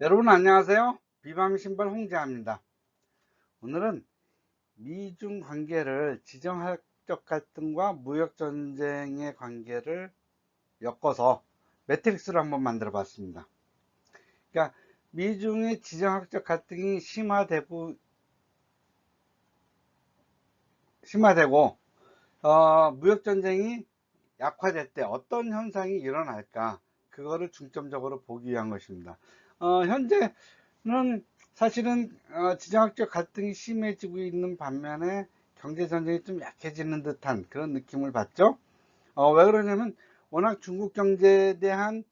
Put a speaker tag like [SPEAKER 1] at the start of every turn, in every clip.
[SPEAKER 1] 여러분 안녕하세요. 비밤 신발 홍재합니다. 오늘은 미중 관계를 지정학적 갈등과 무역 전쟁의 관계를 엮어서 매트릭스를 한번 만들어 봤습니다. 그러니까 미중의 지정학적 갈등이 심화되고 심화되고 어, 무역 전쟁이 약화될 때 어떤 현상이 일어날까 그거를 중점적으로 보기 위한 것입니다. 어, 현재는 사실은 어, 지정학적 갈등이 심해지고 있는 반면에 경제전쟁이 좀 약해지는 듯한 그런 느낌을 받죠. 어, 왜 그러냐면 워낙 중국 경제에 대한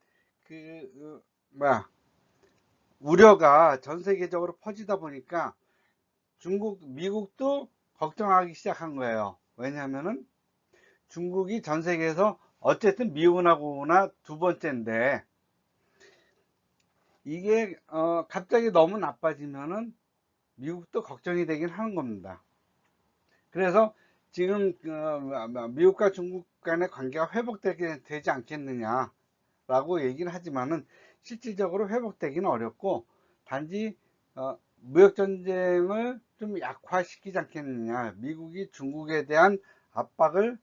[SPEAKER 1] 그 어, 뭐야 우려가 전 세계적으로 퍼지다 보니까 중국 미국도 걱정하기 시작한 거예요. 왜냐하면은 중국이 전 세계에서 어쨌든 미국하고나 두 번째인데 이게 어, 갑자기 너무 나빠지면은 미국도 걱정이 되긴 하는 겁니다. 그래서 지금 어, 미국과 중국 간의 관계가 회복되게 되지 않겠느냐 라고 얘기를 하지만은 실질적으로 회복되기는 어렵고 단지 어, 무역 전쟁을 좀 약화시키지 않겠느냐 미국이 중국에 대한 압박을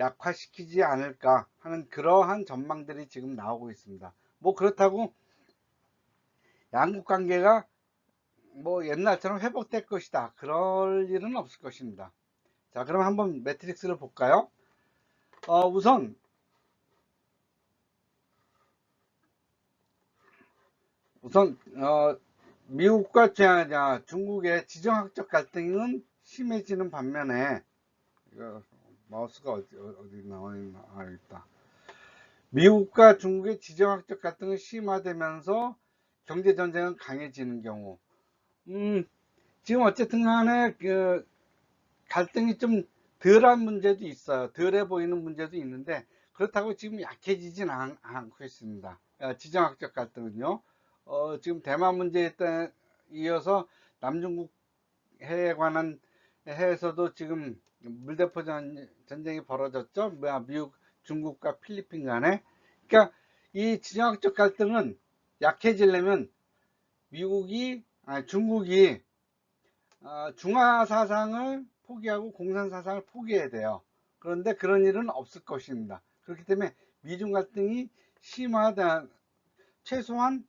[SPEAKER 1] 약화시키지 않을까 하는 그러한 전망들이 지금 나오고 있습니다 뭐 그렇다고 양국 관계가 뭐 옛날처럼 회복될 것이다. 그럴 일은 없을 것입니다. 자, 그럼 한번 매트릭스를 볼까요? 어, 우선 우선 어, 미국과 중국의 지정학적 갈등은 심해지는 반면에 마우스가 어디, 어디 나와 있나 아, 있다. 미국과 중국의 지정학적 갈등은 심화되면서 경제 전쟁은 강해지는 경우 음, 지금 어쨌든 간에 그 갈등이 좀 덜한 문제도 있어요. 덜해 보이는 문제도 있는데 그렇다고 지금 약해지진 않, 고 있습니다. 어, 지정학적 갈등은요. 어, 지금 대만 문제에 이어서 남중국 해에 관한 해에서도 지금 물대포 전, 전쟁이 벌어졌죠. 뭐야, 미국, 중국과 필리핀 간에. 그러니까 이 지정학적 갈등은 약해지려면 미국이 아니, 중국이 어, 중화 사상을 포기하고 공산 사상을 포기해야 돼요. 그런데 그런 일은 없을 것입니다. 그렇기 때문에 미중 갈등이 심화된 최소한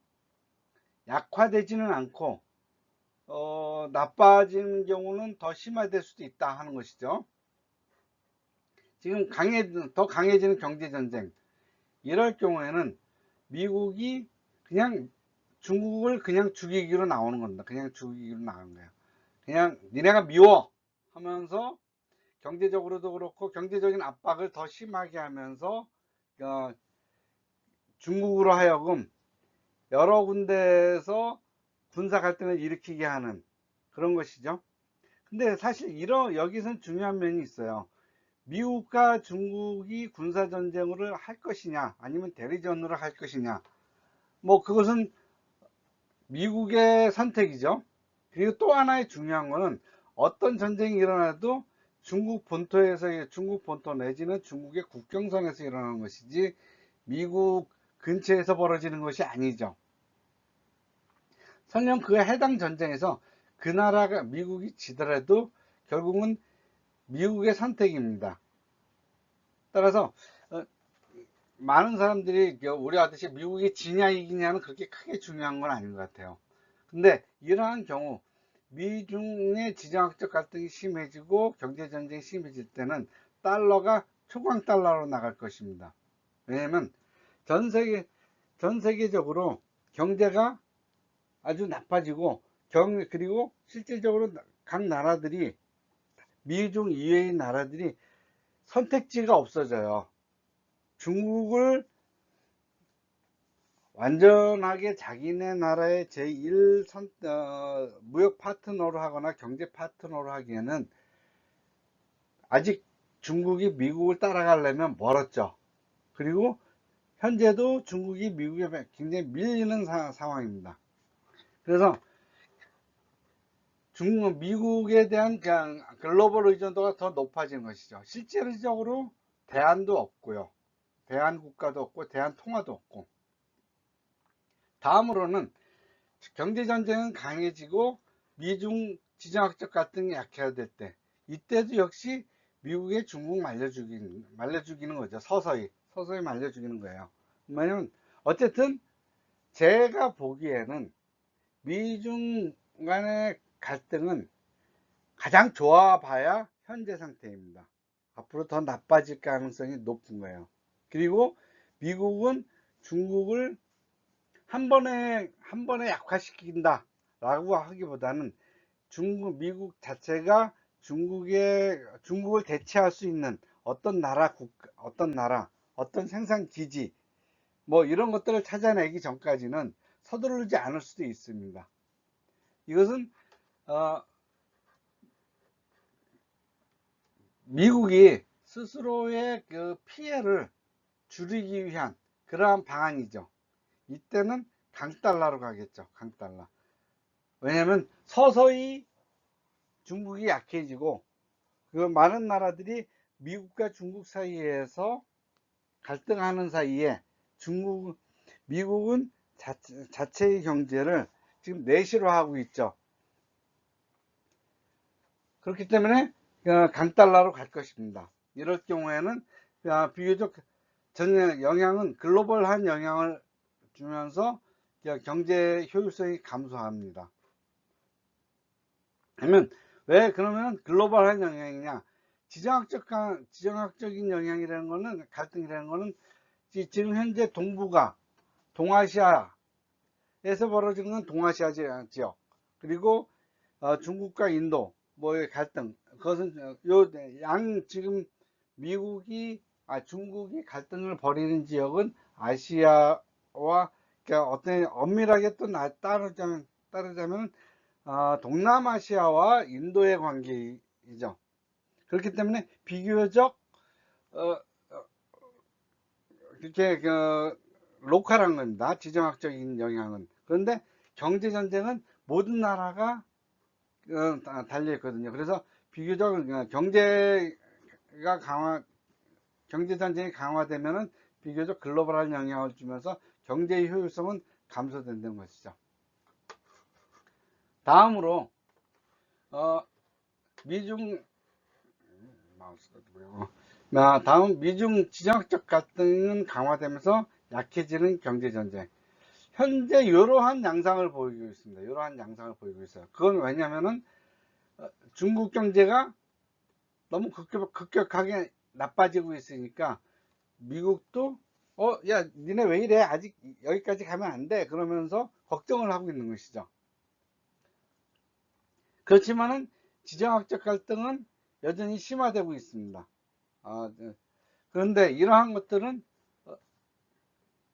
[SPEAKER 1] 약화되지는 않고 어, 나빠지는 경우는 더 심화될 수도 있다 하는 것이죠. 지금 강해 더 강해지는 경제 전쟁 이럴 경우에는 미국이 그냥 중국을 그냥 죽이기로 나오는 겁니다. 그냥 죽이기로 나오는 거예요. 그냥 니네가 미워 하면서 경제적으로도 그렇고 경제적인 압박을 더 심하게 하면서 어, 중국으로 하여금 여러 군데에서 군사 갈등을 일으키게 하는 그런 것이죠. 근데 사실 이런 여기선 중요한 면이 있어요. 미국과 중국이 군사 전쟁을 할 것이냐 아니면 대리전으로 할 것이냐 뭐 그것은 미국의 선택이죠. 그리고 또 하나의 중요한 거는 어떤 전쟁이 일어나도 중국 본토에서 중국 본토 내지는 중국의 국경선에서 일어나는 것이지 미국 근처에서 벌어지는 것이 아니죠. 설령 그 해당 전쟁에서 그 나라가 미국이 지더라도 결국은 미국의 선택입니다. 따라서 많은 사람들이 우리 아저씨 미국이 지냐 이기냐는 그렇게 크게 중요한 건 아닌 것 같아요. 근데 이러한 경우 미중의 지정학적 갈등이 심해지고 경제전쟁이 심해질 때는 달러가 초강 달러로 나갈 것입니다. 왜냐면 전 세계, 전 세계적으로 경제가 아주 나빠지고 경, 그리고 실질적으로 각 나라들이 미중 이외의 나라들이 선택지가 없어져요. 중국을 완전하게 자기네 나라의 제1 선, 어, 무역 파트너로 하거나 경제 파트너로 하기에는 아직 중국이 미국을 따라가려면 멀었죠. 그리고 현재도 중국이 미국에 굉장히 밀리는 사, 상황입니다. 그래서 중국, 미국에 대한 글로벌 의존도가 더 높아지는 것이죠. 실제적으로 대안도 없고요. 대한 국가도 없고 대한 통화도 없고 다음으로는 경제전쟁은 강해지고 미중 지정학적 갈등이 약해질 때 이때도 역시 미국의 중국 말려주기는, 말려주기는 거죠. 서서히. 서서히 말려주기는 거예요. 왜냐면 어쨌든 제가 보기에는 미중 간의 갈등은 가장 좋아 봐야 현재 상태입니다. 앞으로 더 나빠질 가능성이 높은 거예요. 그리고 미국은 중국을 한 번에 한 번에 약화시킨다 라고 하기보다는 중국 미국 자체가 중국의 중국을 대체할 수 있는 어떤 나라 국 어떤 나라 어떤 생산 기지 뭐 이런 것들을 찾아내기 전까지는 서두르지 않을 수도 있습니다. 이것은 어, 미국이 스스로의 그 피해를 줄이기 위한 그러한 방안이죠. 이때는 강달러로 가겠죠. 강달러. 왜냐하면 서서히 중국이 약해지고 그 많은 나라들이 미국과 중국 사이에서 갈등하는 사이에 중국 미국은 자체, 자체의 경제를 지금 내시로 하고 있죠. 그렇기 때문에 어, 강달러로 갈 것입니다. 이럴 경우에는 어, 비교적 전 영향은 글로벌한 영향을 주면서 경제 효율성이 감소합니다. 그러면 왜 그러면 글로벌한 영향이냐? 지정학적 지정학적인 영향이라는 거는 갈등이라는 거는 지금 현재 동북아, 동아시아에서 벌어지는 건 동아시아 지역 그리고 어, 중국과 인도 뭐의 갈등 그것은 요 양 지금 미국이 아 중국이 갈등을 벌이는 지역은 아시아와 그러니까 어떤 엄밀하게 또 따르자면 따르자면 어, 동남아시아와 인도의 관계이죠. 그렇기 때문에 비교적 어, 어, 이렇게 그 로컬한 겁니다. 지정학적인 영향은. 그런데 경제 전쟁은 모든 나라가 어, 달려 있거든요. 그래서 비교적 경제가 강화, 경제 전쟁이 강화되면은 비교적 글로벌한 영향을 주면서 경제의 효율성은 감소된다는 것이죠. 다음으로 어, 미중 마 다음 미중 지정학적 갈등은 강화되면서 약해지는 경제 전쟁. 현재 이러한 양상을 보이고 있습니다. 이러한 양상을 보이고 있어요. 그건 왜냐면은 어, 중국 경제가 너무 급격, 급격하게 나빠지고 있으니까 미국도 어, 야, 니네 왜 이래? 아직 여기까지 가면 안 돼. 그러면서 걱정을 하고 있는 것이죠. 그렇지만은 지정학적 갈등은 여전히 심화되고 있습니다. 아, 네. 그런데 이러한 것들은 어,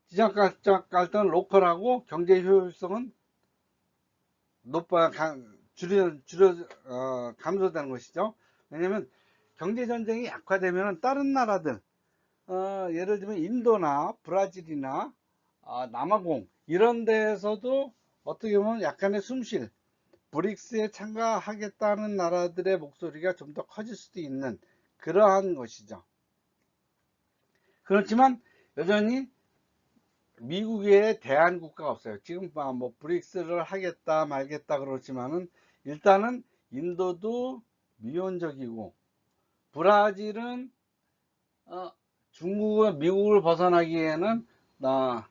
[SPEAKER 1] 지정학적 갈등은 로컬하고 경제 효율성은 높아 줄여 줄여 어, 감소되는 것이죠. 왜냐하면 경제 전쟁이 약화되면 다른 나라들 어, 예를 들면 인도나 브라질이나 아, 남아공 이런 데에서도 어떻게 보면 약간의 숨쉴 브릭스에 참가하겠다는 나라들의 목소리가 좀 더 커질 수도 있는 그러한 것이죠. 그렇지만 여전히 미국에 대한 국가가 없어요. 지금 뭐 브릭스를 하겠다 말겠다 그렇지만은 일단은 인도도 미온적이고 브라질은 어, 중국과 미국을 벗어나기에는 어,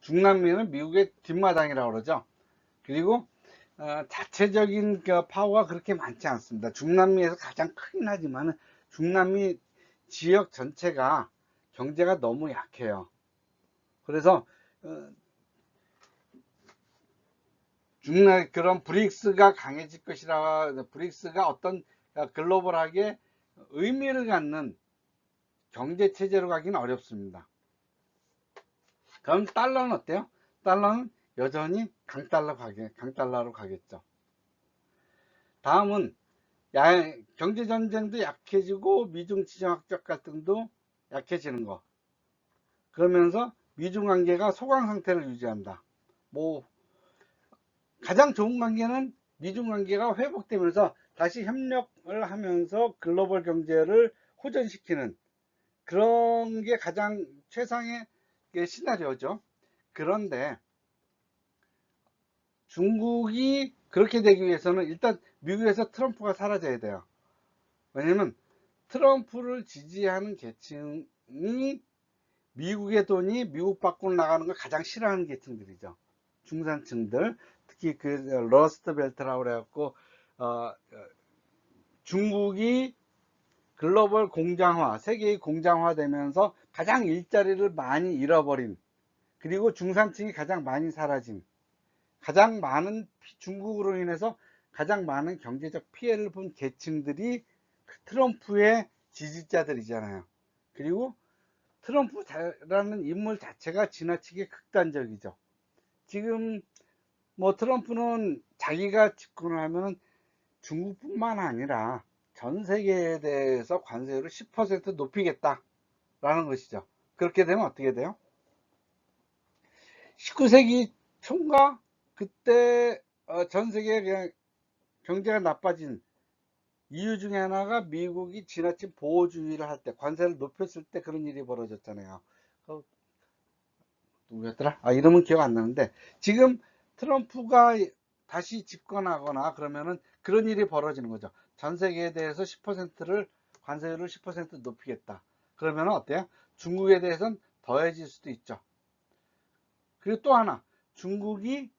[SPEAKER 1] 중남미는 미국의 뒷마당이라고 그러죠. 그리고 어, 자체적인 그 파워가 그렇게 많지 않습니다. 중남미에서 가장 크긴 하지만 중남미 지역 전체가 경제가 너무 약해요. 그래서 어, 중남 그런 브릭스가 강해질 것이라 브릭스가 어떤 글로벌하게 의미를 갖는 경제 체제로 가기는 어렵습니다. 그럼 달러는 어때요? 달러는 여전히 강달러 가게, 강달러로 가겠죠. 다음은 경제전쟁도 약해지고 미중 지정학적 갈등도 약해지는 거. 그러면서 미중 관계가 소강 상태를 유지한다. 뭐 가장 좋은 관계는 미중 관계가 회복되면서 다시 협력을 하면서 글로벌 경제를 호전시키는 그런 게 가장 최상의 시나리오죠. 그런데 중국이 그렇게 되기 위해서는 일단 미국에서 트럼프가 사라져야 돼요. 왜냐면 트럼프를 지지하는 계층이 미국의 돈이 미국 밖으로 나가는 걸 가장 싫어하는 계층들이죠. 중산층들, 특히 그 러스트 벨트라고 그래갖고 어, 어, 중국이 글로벌 공장화, 세계의 공장화 되면서 가장 일자리를 많이 잃어버린 그리고 중산층이 가장 많이 사라진 가장 많은 피- 중국으로 인해서 가장 많은 경제적 피해를 본 계층들이 그 트럼프의 지지자들이잖아요. 그리고 트럼프라는 인물 자체가 지나치게 극단적이죠. 지금 뭐 트럼프는 자기가 집권을 하면 중국뿐만 아니라 전 세계에 대해서 관세율을 10% 높이겠다 라는 것이죠. 그렇게 되면 어떻게 돼요? 19세기 초인가 그때 어, 전 세계 그냥 경제가 나빠진 이유 중에 하나가 미국이 지나친 보호주의를 할 때, 관세를 높였을 때 그런 일이 벌어졌잖아요. 그, 누구였더라? 아, 이름은 기억 안 나는데, 지금 트럼프가 다시 집권하거나 그러면은 그런 일이 벌어지는 거죠. 전 세계에 대해서 10%를, 관세율을 10% 높이겠다. 그러면 어때요? 중국에 대해서는 더해질 수도 있죠. 그리고 또 하나, 중국이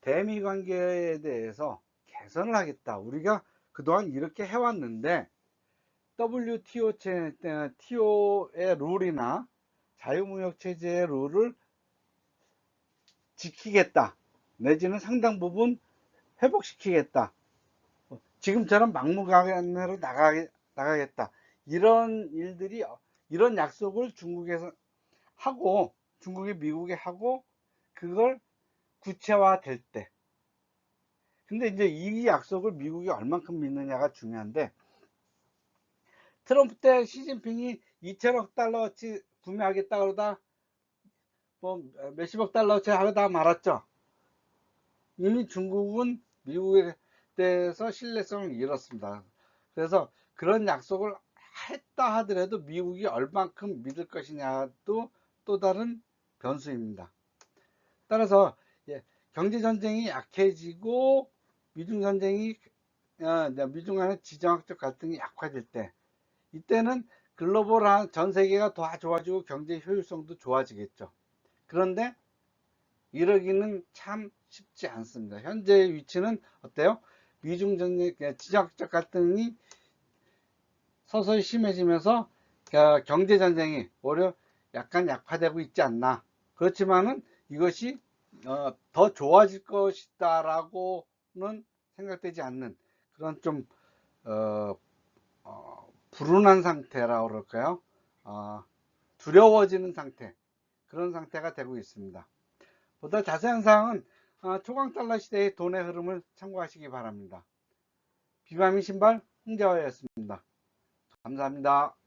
[SPEAKER 1] 대미 관계에 대해서 개선을 하겠다. 우리가 그동안 이렇게 해왔는데 WTO 체, TO의 룰이나 자유무역 체제의 룰을 지키겠다. 내지는 상당 부분 회복시키겠다. 지금처럼 막무가내로 나가, 나가겠다. 이런 일들이, 이런 약속을 중국에서 하고, 중국이 미국에 하고, 그걸 구체화 될 때. 근데 이제 이 약속을 미국이 얼만큼 믿느냐가 중요한데, 트럼프 때 시진핑이 2천억 달러어치 구매하겠다 그러다, 뭐 몇십억 달러어치 하다 말았죠. 이미 중국은 미국에 대해서 신뢰성을 잃었습니다. 그래서 그런 약속을 했다 하더라도 미국이 얼만큼 믿을 것이냐도 또 다른 변수입니다. 따라서 예, 경제 전쟁이 약해지고 미중 전쟁이 어, 미중 간의 지정학적 갈등이 약화될 때 이때는 글로벌한 전 세계가 더 좋아지고 경제 효율성도 좋아지겠죠. 그런데 이러기는 참 쉽지 않습니다. 현재의 위치는 어때요? 미중 전쟁 지정학적 갈등이 서서히 심해지면서 어, 경제 전쟁이 오히려 약간 약화되고 있지 않나. 그렇지만은 이것이 어, 더 좋아질 것이다라고는 생각되지 않는 그런 좀 어, 어, 불운한 상태라고 그럴까요? 어, 두려워지는 상태 그런 상태가 되고 있습니다. 보다 자세한 사항은 어, 초강 달러 시대의 돈의 흐름을 참고하시기 바랍니다. 비바미 신발 홍재화였습니다. 감사합니다.